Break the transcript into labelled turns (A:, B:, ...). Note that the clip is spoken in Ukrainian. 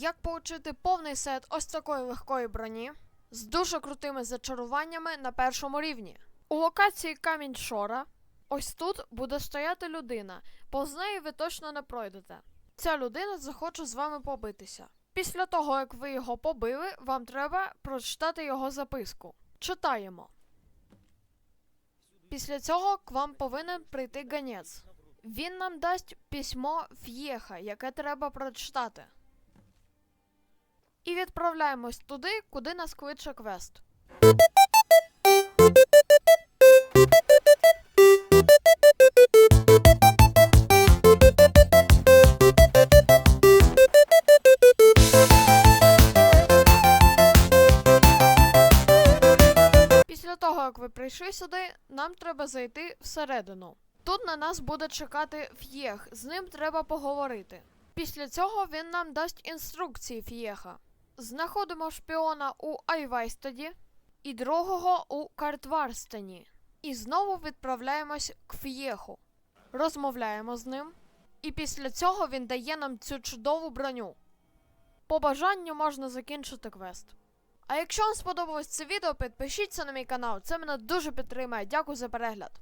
A: Як получити повний сет ось такої легкої броні з дуже крутими зачаруваннями на першому рівні. У локації Камінь Шора ось тут буде стояти людина, повз неї ви точно не пройдете. Ця людина захоче з вами побитися. Після того, як ви його побили, вам треба прочитати його записку. Читаємо. Після цього к вам повинен прийти ганець. Він нам дасть письмо Ф'єха, яке треба прочитати. І відправляємось туди, куди нас кличе квест. Після того, як ви прийшли сюди, нам треба зайти всередину. Тут на нас буде чекати Ф'єх, з ним треба поговорити. Після цього він нам дасть інструкції Ф'єха. Знаходимо шпіона у Айвайстаді і другого у Картварстені. І знову відправляємось к Ф'єху. Розмовляємо з ним. І після цього він дає нам цю чудову броню. По бажанню можна закінчити квест. А якщо вам сподобалось це відео, підпишіться на мій канал, це мене дуже підтримає. Дякую за перегляд.